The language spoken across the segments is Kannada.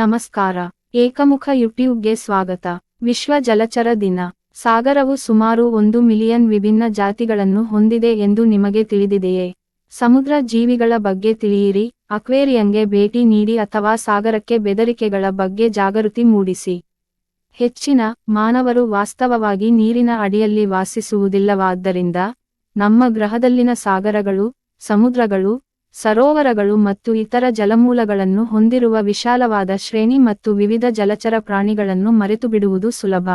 ನಮಸ್ಕಾರ. ಏಕಮುಖ ಯೂಟ್ಯೂಬ್ಗೆ ಸ್ವಾಗತ. ವಿಶ್ವ ಜಲಚರ ದಿನ. ಸಾಗರವು ಸುಮಾರು ಒಂದು ಮಿಲಿಯನ್ ವಿಭಿನ್ನ ಜಾತಿಗಳನ್ನು ಹೊಂದಿದೆ ಎಂದು ನಿಮಗೆ ತಿಳಿದಿದೆಯೇ? ಸಮುದ್ರ ಜೀವಿಗಳ ಬಗ್ಗೆ ತಿಳಿಯಿರಿ. ಅಕ್ವೇರಿಯಂಗೆ ಭೇಟಿ ನೀಡಿ ಅಥವಾ ಸಾಗರಕ್ಕೆ ಬೆದರಿಕೆಗಳ ಬಗ್ಗೆ ಜಾಗೃತಿ ಮೂಡಿಸಿ. ಹೆಚ್ಚಿನ ಮಾನವರು ವಾಸ್ತವವಾಗಿ ನೀರಿನ ಅಡಿಯಲ್ಲಿ ವಾಸಿಸುವುದಿಲ್ಲವಾದ್ದರಿಂದ ನಮ್ಮ ಗ್ರಹದಲ್ಲಿನ ಸಾಗರಗಳು, ಸಮುದ್ರಗಳು ಸರೋವರಗಳು ಮತ್ತು ಇತರ ಜಲಮೂಲಗಳನ್ನು ಹೊಂದಿರುವ ವಿಶಾಲವಾದ ಶ್ರೇಣಿ ಮತ್ತು ವಿವಿಧ ಜಲಚರ ಪ್ರಾಣಿಗಳನ್ನು ಮರೆತುಬಿಡುವುದು ಸುಲಭ.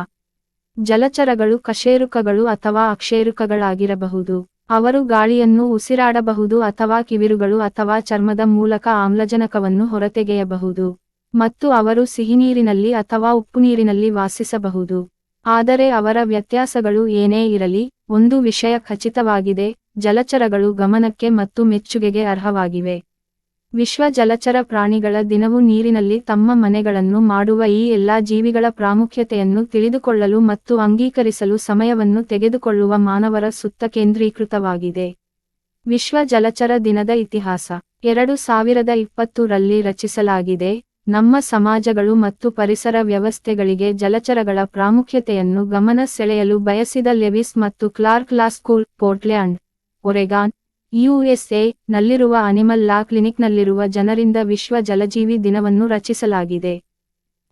ಜಲಚರಗಳು ಕಶೇರುಕಗಳು ಅಥವಾ ಅಕ್ಷೇರುಕಗಳಾಗಿರಬಹುದು. ಅವರು ಗಾಳಿಯನ್ನು ಉಸಿರಾಡಬಹುದು ಅಥವಾ ಕಿವಿರುಗಳು ಅಥವಾ ಚರ್ಮದ ಮೂಲಕ ಆಮ್ಲಜನಕವನ್ನು ಹೊರತೆಗೆಯಬಹುದು. ಮತ್ತು ಅವರು ಸಿಹಿನೀರಿನಲ್ಲಿ ಅಥವಾ ಉಪ್ಪು ನೀರಿನಲ್ಲಿ ವಾಸಿಸಬಹುದು. ಆದರೆ ಅವರ ವ್ಯತ್ಯಾಸಗಳು ಏನೇ ಇರಲಿ, ಒಂದು ವಿಷಯ ಖಚಿತವಾಗಿದೆ ಜಲಚರಗಳು ಗಮನಕ್ಕೆ ಮತ್ತು ಮೆಚ್ಚುಗೆಗೆ ಅರ್ಹವಾಗಿವೆ. ವಿಶ್ವ ಜಲಚರ ಪ್ರಾಣಿಗಳ ದಿನವು ನೀರಿನಲ್ಲಿ ತಮ್ಮ ಮನೆಗಳನ್ನು ಮಾಡುವ ಈ ಎಲ್ಲಾ ಜೀವಿಗಳ ಪ್ರಾಮುಖ್ಯತೆಯನ್ನು ತಿಳಿದುಕೊಳ್ಳಲು ಮತ್ತು ಅಂಗೀಕರಿಸಲು ಸಮಯವನ್ನು ತೆಗೆದುಕೊಳ್ಳುವ ಮಾನವರ ಸುತ್ತ ಕೇಂದ್ರೀಕೃತವಾಗಿದೆ. ವಿಶ್ವ ಜಲಚರ ದಿನದ ಇತಿಹಾಸ. ಎರಡು ಸಾವಿರದ ಇಪ್ಪತ್ತು ರಲ್ಲಿ ರಚಿಸಲಾಗಿದೆ. ನಮ್ಮ ಸಮಾಜಗಳು ಮತ್ತು ಪರಿಸರ ವ್ಯವಸ್ಥೆಗಳಿಗೆ ಜಲಚರಗಳ ಪ್ರಾಮುಖ್ಯತೆಯನ್ನು ಗಮನ ಸೆಳೆಯಲು ಬಯಸಿದ ಲೆವಿಸ್ ಮತ್ತು Clark law school Portland. Oregon, USA ನಲ್ಲಿರುವ ಅನಿಮಲ್ ಲಾ ಕ್ಲಿನಿಕ್ನಲ್ಲಿರುವ ಜನರಿಂದ ವಿಶ್ವ ಜಲಜೀವಿ ದಿನವನ್ನು ರಚಿಸಲಾಗಿದೆ.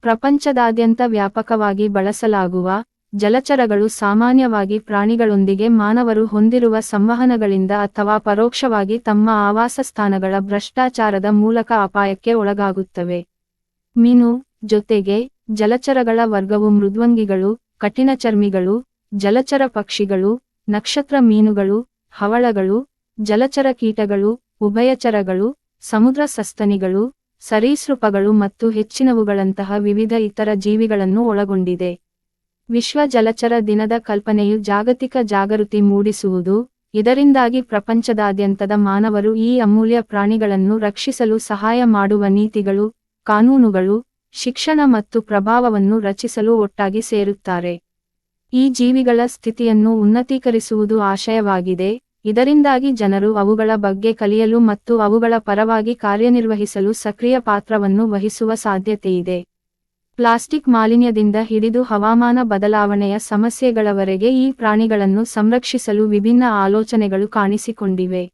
ಪ್ರಪಂಚದಾದ್ಯಂತ ವ್ಯಾಪಕವಾಗಿ ಬಳಸಲಾಗುವ ಜಲಚರಗಳು ಸಾಮಾನ್ಯವಾಗಿ ಪ್ರಾಣಿಗಳೊಂದಿಗೆ ಮಾನವರು ಹೊಂದಿರುವ ಸಂವಹನಗಳಿಂದ ಅಥವಾ ಪರೋಕ್ಷವಾಗಿ ತಮ್ಮ ಆವಾಸಸ್ಥಾನಗಳ ಭ್ರಷ್ಟಾಚಾರದ ಮೂಲಕ ಅಪಾಯಕ್ಕೆ ಒಳಗಾಗುತ್ತವೆ. ಮೀನು ಜೊತೆಗೆ ಜಲಚರಗಳ ವರ್ಗವು ಮೃದ್ವಂಗಿಗಳು, ಕಠಿಣಚರ್ಮಿಗಳು, ಜಲಚರ ಪಕ್ಷಿಗಳು, ನಕ್ಷತ್ರ ಮೀನುಗಳು ಹವಳಗಳು, ಜಲಚರ ಕೀಟಗಳು, ಉಭಯಚರಗಳು, ಸಮುದ್ರ ಸಸ್ತನಿಗಳು, ಸರೀಸೃಪಗಳು ಮತ್ತು ಹೆಚ್ಚಿನವುಗಳಂತಹ ವಿವಿಧ ಇತರ ಜೀವಿಗಳನ್ನು ಒಳಗೊಂಡಿದೆ. ವಿಶ್ವ ಜಲಚರ ದಿನದ ಕಲ್ಪನೆಯು ಜಾಗತಿಕ ಜಾಗೃತಿ ಮೂಡಿಸುವುದು, ಇದರಿಂದಾಗಿ ಪ್ರಪಂಚದಾದ್ಯಂತದ ಮಾನವರು ಈ ಅಮೂಲ್ಯ ಪ್ರಾಣಿಗಳನ್ನು ರಕ್ಷಿಸಲು ಸಹಾಯ ಮಾಡುವ ನೀತಿಗಳು, ಕಾನೂನುಗಳು, ಶಿಕ್ಷಣ ಮತ್ತು ಪ್ರಭಾವವನ್ನು ರಚಿಸಲು ಒಟ್ಟಾಗಿ ಸೇರುತ್ತಾರೆ. ಈ ಜೀವಿಗಳ ಸ್ಥಿತಿಯನ್ನು ಉನ್ನತೀಕರಿಸುವುದು ಆಶಯವಾಗಿದೆ. ಇದರಿಂದಾಗಿ ಜನರು ಅವುಗಳ ಬಗ್ಗೆ ಕಲಿಯಲು ಮತ್ತು ಅವುಗಳ ಪರವಾಗಿ ಕಾರ್ಯನಿರ್ವಹಿಸಲು ಸಕ್ರಿಯ ಪಾತ್ರವನ್ನು ವಹಿಸುವ ಸಾಧ್ಯತೆಯಿದೆ. ಪ್ಲಾಸ್ಟಿಕ್ ಮಾಲಿನ್ಯದಿಂದ ಹಿಡಿದು ಹವಾಮಾನ ಬದಲಾವಣೆಯ ಸಮಸ್ಯೆಗಳವರೆಗೆ ಈ ಪ್ರಾಣಿಗಳನ್ನು ಸಂರಕ್ಷಿಸಲು ವಿಭಿನ್ನ ಆಲೋಚನೆಗಳು ಕಾಣಿಸಿಕೊಂಡಿವೆ.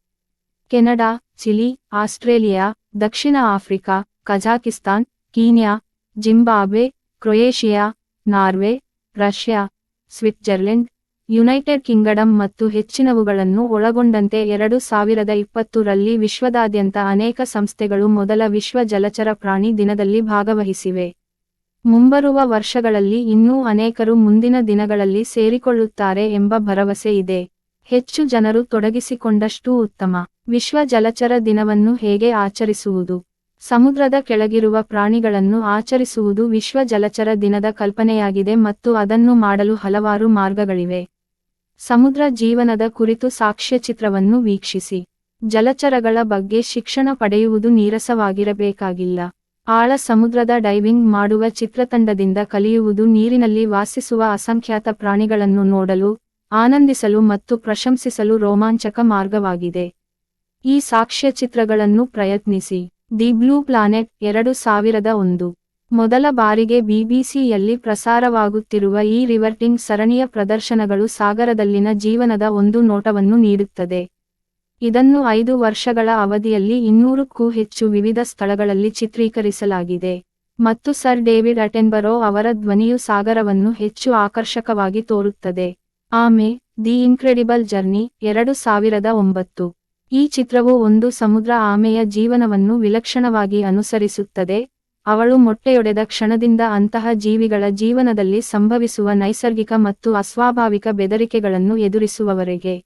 ಕೆನಡಾ, ಚಿಲಿ, ಆಸ್ಟ್ರೇಲಿಯಾ, ದಕ್ಷಿಣ Africa, Kazakhstan, Kenya, Zimbabwe, Croatia, Norway, Russia Switzerland, United Kingdom ಮತ್ತು ಹೆಚ್ಚಿನವುಗಳನ್ನು ಒಳಗೊಂಡಂತೆ ಎರಡು ಸಾವಿರದ ಇಪ್ಪತ್ತು ರಲ್ಲಿ ವಿಶ್ವದಾದ್ಯಂತ ಅನೇಕ ಸಂಸ್ಥೆಗಳು ಮೊದಲ ವಿಶ್ವ ಜಲಚರ ಪ್ರಾಣಿ ದಿನದಲ್ಲಿ ಭಾಗವಹಿಸಿವೆ. ಮುಂಬರುವ ವರ್ಷಗಳಲ್ಲಿ ಇನ್ನೂ ಅನೇಕರು ಮುಂದಿನ ದಿನಗಳಲ್ಲಿ ಸೇರಿಕೊಳ್ಳುತ್ತಾರೆ ಎಂಬ ಭರವಸೆ ಇದೆ. ಹೆಚ್ಚು ಜನರು ತೊಡಗಿಸಿಕೊಂಡಷ್ಟೂ ಉತ್ತಮ. ವಿಶ್ವ ಜಲಚರ ದಿನವನ್ನು ಹೇಗೆ ಆಚರಿಸುವುದು? ಸಮುದ್ರದ ಕೆಳಗಿರುವ ಪ್ರಾಣಿಗಳನ್ನು ಆಚರಿಸುವುದು ವಿಶ್ವ ಜಲಚರ ದಿನದ ಕಲ್ಪನೆಯಾಗಿದೆ ಮತ್ತು ಅದನ್ನು ಮಾಡಲು ಹಲವಾರು ಮಾರ್ಗಗಳಿವೆ. ಸಮುದ್ರ ಜೀವನದ ಕುರಿತು ಸಾಕ್ಷ್ಯಚಿತ್ರವನ್ನು ವೀಕ್ಷಿಸಿ. ಜಲಚರಗಳ ಬಗ್ಗೆ ಶಿಕ್ಷಣ ಪಡೆಯುವುದು ನೀರಸವಾಗಿರಬೇಕಾಗಿಲ್ಲ. ಆಳ ಸಮುದ್ರದ ಡೈವಿಂಗ್ ಮಾಡುವ ಚಿತ್ರತಂಡದಿಂದ ಕಲಿಯುವುದು ನೀರಿನಲ್ಲಿ ವಾಸಿಸುವ ಅಸಂಖ್ಯಾತ ಪ್ರಾಣಿಗಳನ್ನು ನೋಡಲು, ಆನಂದಿಸಲು ಮತ್ತು ಪ್ರಶಂಸಿಸಲು ರೋಮಾಂಚಕ ಮಾರ್ಗವಾಗಿದೆ. ಈ ಸಾಕ್ಷ್ಯಚಿತ್ರಗಳನ್ನು ಪ್ರಯತ್ನಿಸಿ. ದಿ ಬ್ಲೂ ಪ್ಲಾನೆಟ್ ಎರಡು ಸಾವಿರದ ಒಂದು. ಮೊದಲ ಬಾರಿಗೆ ಬಿಬಿಸಿಯಲ್ಲಿ ಪ್ರಸಾರವಾಗುತ್ತಿರುವ ಈ ರಿವರ್ಟಿಂಗ್ ಸರಣಿಯ ಪ್ರದರ್ಶನಗಳು ಸಾಗರದಲ್ಲಿನ ಜೀವನದ ಒಂದು ನೋಟವನ್ನು ನೀಡುತ್ತದೆ. ಇದನ್ನು ಐದು ವರ್ಷಗಳ ಅವಧಿಯಲ್ಲಿ ಇನ್ನೂರಕ್ಕೂ ಹೆಚ್ಚು ವಿವಿಧ ಸ್ಥಳಗಳಲ್ಲಿ ಚಿತ್ರೀಕರಿಸಲಾಗಿದೆ. ಮತ್ತು ಸರ್ ಡೇವಿಡ್ ಅಟೆನ್ಬರೋ ಅವರ ಧ್ವನಿಯು ಸಾಗರವನ್ನು ಹೆಚ್ಚು ಆಕರ್ಷಕವಾಗಿ ತೋರುತ್ತದೆ. ಆಮೆ, ದಿ ಇನ್ಕ್ರೆಡಿಬಲ್ ಜರ್ನಿ ಎರಡು ಸಾವಿರದ ಒಂಬತ್ತು. ಈ ಚಿತ್ರವು ಒಂದು ಸಮುದ್ರ ಆಮೆಯ ಜೀವನವನ್ನು ವಿಲಕ್ಷಣವಾಗಿ ಅನುಸರಿಸುತ್ತದೆ. ಅವಳು ಮೊಟ್ಟೆಯೊಡೆದ ಕ್ಷಣದಿಂದ ಅಂತಹ ಜೀವಿಗಳ ಜೀವನದಲ್ಲಿ ಸಂಭವಿಸುವ ನೈಸರ್ಗಿಕ ಮತ್ತು ಅಸ್ವಾಭಾವಿಕ ಬೆದರಿಕೆಗಳನ್ನು ಎದುರಿಸುವವರೆಗೆ.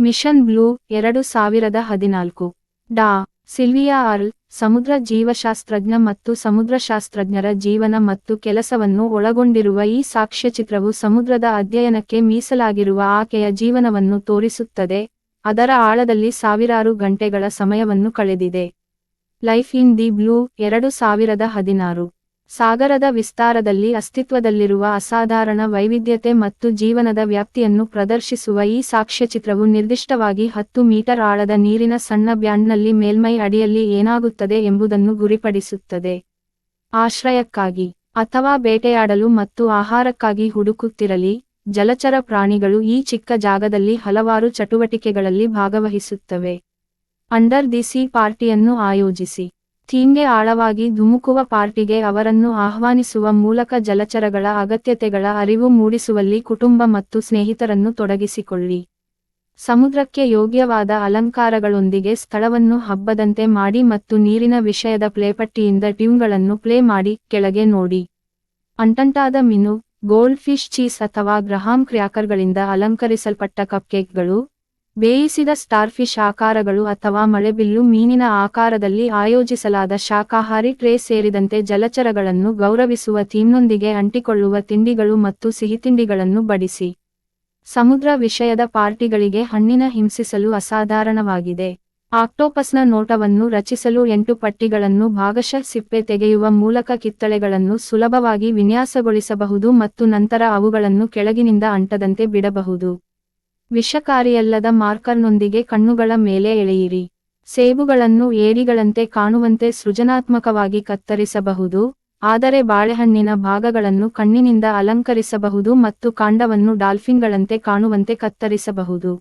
ಮಿಷನ್ ಬ್ಲೂ, ಎರಡು ಸಾವಿರದ ಹದಿನಾಲ್ಕು. ಡಾ. ಸಿಲ್ವಿಯಾ ಅರ್ಲ್, ಸಮುದ್ರ ಜೀವಶಾಸ್ತ್ರಜ್ಞ ಮತ್ತು ಸಮುದ್ರಶಾಸ್ತ್ರಜ್ಞರ ಜೀವನ ಮತ್ತು ಕೆಲಸವನ್ನು ಒಳಗೊಂಡಿರುವ ಈ ಸಾಕ್ಷ್ಯಚಿತ್ರವು ಸಮುದ್ರದ ಅಧ್ಯಯನಕ್ಕೆ ಮೀಸಲಾಗಿರುವ ಆಕೆಯ ಜೀವನವನ್ನು ತೋರಿಸುತ್ತದೆ. ಅದರ ಆಳದಲ್ಲಿ ಸಾವಿರಾರು ಗಂಟೆಗಳ ಸಮಯವನ್ನು ಕಳೆದಿದೆ. ಲೈಫ್ ಇನ್ ದಿ ಬ್ಲೂ, ಎರಡು ಸಾವಿರದ ಹದಿನಾರು. ಸಾಗರದ ವಿಸ್ತಾರದಲ್ಲಿ ಅಸ್ತಿತ್ವದಲ್ಲಿರುವ ಅಸಾಧಾರಣ ವೈವಿಧ್ಯತೆ ಮತ್ತು ಜೀವನದ ವ್ಯಾಪ್ತಿಯನ್ನು ಪ್ರದರ್ಶಿಸುವ ಈ ಸಾಕ್ಷ್ಯಚಿತ್ರವು ನಿರ್ದಿಷ್ಟವಾಗಿ ಹತ್ತು ಮೀಟರ್ ಆಳದ ನೀರಿನ ಸಣ್ಣ ಬ್ಯಾಂಡ್ನಲ್ಲಿ ಮೇಲ್ಮೈ ಅಡಿಯಲ್ಲಿ ಏನಾಗುತ್ತದೆ ಎಂಬುದನ್ನು ಗುರಿಪಡಿಸುತ್ತದೆ. ಆಶ್ರಯಕ್ಕಾಗಿ, ಅಥವಾ ಬೇಟೆಯಾಡಲು ಮತ್ತು ಆಹಾರಕ್ಕಾಗಿ ಹುಡುಕುತ್ತಿರಲಿ ಜಲಚರ ಪ್ರಾಣಿಗಳು ಈ ಚಿಕ್ಕ ಜಾಗದಲ್ಲಿ ಹಲವಾರು ಚಟುವಟಿಕೆಗಳಲ್ಲಿ ಭಾಗವಹಿಸುತ್ತವೆ. ಅಂಡರ್ ದಿ ಸಿ ಪಾರ್ಟಿಯನ್ನು ಆಯೋಜಿಸಿ. ಥೀಮ್ಗೆ ಆಳವಾಗಿ ಧುಮುಕುವ ಪಾರ್ಟಿಗೆ ಅವರನ್ನು ಆಹ್ವಾನಿಸುವ ಮೂಲಕ ಜಲಚರಗಳ ಅಗತ್ಯತೆಗಳ ಅರಿವು ಮೂಡಿಸುವಲ್ಲಿ ಕುಟುಂಬ ಮತ್ತು ಸ್ನೇಹಿತರನ್ನು ತೊಡಗಿಸಿಕೊಳ್ಳಿ. ಸಮುದ್ರಕ್ಕೆ ಯೋಗ್ಯವಾದ ಅಲಂಕಾರಗಳೊಂದಿಗೆ ಸ್ಥಳವನ್ನು ಹಬ್ಬದಂತೆ ಮಾಡಿ ಮತ್ತು ನೀರಿನ ವಿಷಯದ ಪ್ಲೇಪಟ್ಟಿಯಿಂದ ಟ್ಯೂನ್ಗಳನ್ನು ಪ್ಲೇ ಮಾಡಿ ಕೆಳಗೆ ನೋಡಿ. ಅಂಟಂಟಾದ ಮಿನು ಗೋಲ್ಡ್ ಫಿಶ್ ಚೀಸ್ ಅಥವಾ ಗ್ರಹಾಂ ಕ್ರ್ಯಾಕರ್ಗಳಿಂದ ಅಲಂಕರಿಸಲ್ಪಟ್ಟ ಕಪ್ಕೇಕ್ಗಳು, ಬೇಯಿಸಿದ ಸ್ಟಾರ್ಫಿಶ್ ಆಕಾರಗಳು ಅಥವಾ ಮಳೆಬಿಲ್ಲು ಮೀನಿನ ಆಕಾರದಲ್ಲಿ ಆಯೋಜಿಸಲಾದ ಶಾಖಾಹಾರಿ ಟ್ರೇ ಸೇರಿದಂತೆ ಜಲಚರಗಳನ್ನು ಗೌರವಿಸುವ ಥೀಮ್ನೊಂದಿಗೆ ಅಂಟಿಕೊಳ್ಳುವ ತಿಂಡಿಗಳು ಮತ್ತು ಸಿಹಿತಿಂಡಿಗಳನ್ನು ಬಡಿಸಿ. ಸಮುದ್ರ ವಿಷಯದ ಪಾರ್ಟಿಗಳಿಗೆ ಹಣ್ಣಿನ ಹಿಂಸಿಸಲು ಅಸಾಧಾರಣವಾಗಿದೆ. ಆಕ್ಟೋಪಸ್ನ ನೋಟವನ್ನು ರಚಿಸಲು ಎಂಟು ಪಟ್ಟಿಗಳನ್ನು ಭಾಗಶಃ ಸಿಪ್ಪೆ ತೆಗೆಯುವ ಮೂಲಕ ಕಿತ್ತಳೆಗಳನ್ನು ಸುಲಭವಾಗಿ ವಿನ್ಯಾಸಗೊಳಿಸಬಹುದು ಮತ್ತು ನಂತರ ಅವುಗಳನ್ನು ಕೆಳಗಿನಿಂದ ಅಂಟದಂತೆ ಬಿಡಬಹುದು. ವಿಷಕಾರಿಯಲ್ಲದ ಮಾರ್ಕರ್ನೊಂದಿಗೆ ಕಣ್ಣುಗಳ ಮೇಲೆ ಎಳೆಯಿರಿ. ಸೇಬುಗಳನ್ನು ಏರಿಗಳಂತೆ ಕಾಣುವಂತೆ ಸೃಜನಾತ್ಮಕವಾಗಿ ಕತ್ತರಿಸಬಹುದು, ಆದರೆ ಬಾಳೆಹಣ್ಣಿನ ಭಾಗಗಳನ್ನು ಕಣ್ಣಿನಿಂದ ಅಲಂಕರಿಸಬಹುದು ಮತ್ತು ಕಾಂಡವನ್ನು ಡಾಲ್ಫಿನ್ಗಳಂತೆ ಕಾಣುವಂತೆ ಕತ್ತರಿಸಬಹುದು.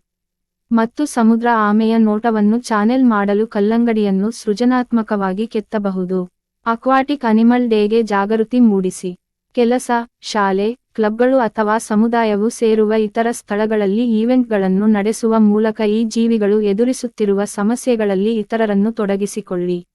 ಮತ್ತು ಸಮುದ್ರ ಆಮೆಯ ನೋಟವನ್ನು ಚಾನೆಲ್ ಮಾಡಲು ಕಲ್ಲಂಗಡಿಯನ್ನು ಸೃಜನಾತ್ಮಕವಾಗಿ ಕೆತ್ತಬಹುದು. ಅಕ್ವಾಟಿಕ್ ಅನಿಮಲ್ ಡೇಗೆ ಜಾಗೃತಿ ಮೂಡಿಸಿ. ಕೆಲಸ, ಶಾಲೆ, ಕ್ಲಬ್ಗಳು ಅಥವಾ ಸಮುದಾಯವು ಸೇರುವ ಇತರ ಸ್ಥಳಗಳಲ್ಲಿ ಈವೆಂಟ್ಗಳನ್ನು ನಡೆಸುವ ಮೂಲಕ ಈ ಜೀವಿಗಳು ಎದುರಿಸುತ್ತಿರುವ ಸಮಸ್ಯೆಗಳಲ್ಲಿ ಇತರರನ್ನು ತೊಡಗಿಸಿಕೊಳ್ಳಿ.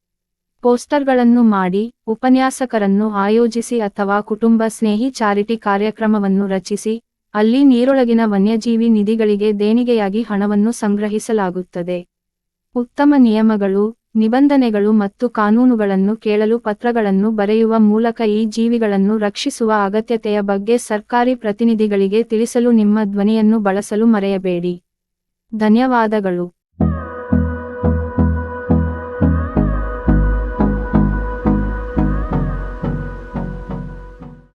ಪೋಸ್ಟರ್ಗಳನ್ನು ಮಾಡಿ, ಉಪನ್ಯಾಸಕರನ್ನು ಆಯೋಜಿಸಿ ಅಥವಾ ಕುಟುಂಬ ಸ್ನೇಹಿ ಚಾರಿಟಿ ಕಾರ್ಯಕ್ರಮವನ್ನು ರಚಿಸಿ ಅಲ್ಲಿ ನೀರೊಳಗಿನ ವನ್ಯಜೀವಿ ನಿಧಿಗಳಿಗೆ ದೇಣಿಗೆಯಾಗಿ ಹಣವನ್ನು ಸಂಗ್ರಹಿಸಲಾಗುತ್ತದೆ. ಉತ್ತಮ ನಿಯಮಗಳು, ನಿಬಂಧನೆಗಳು ಮತ್ತು ಕಾನೂನುಗಳನ್ನು ಕೇಳಲು ಪತ್ರಗಳನ್ನು ಬರೆಯುವ ಮೂಲಕ ಈ ಜೀವಿಗಳನ್ನು ರಕ್ಷಿಸುವ ಅಗತ್ಯತೆಯ ಬಗ್ಗೆ ಸರ್ಕಾರಿ ಪ್ರತಿನಿಧಿಗಳಿಗೆ ತಿಳಿಸಲು ನಿಮ್ಮ ಧ್ವನಿಯನ್ನು ಬಳಸಲು ಮರೆಯಬೇಡಿ. ಧನ್ಯವಾದಗಳು.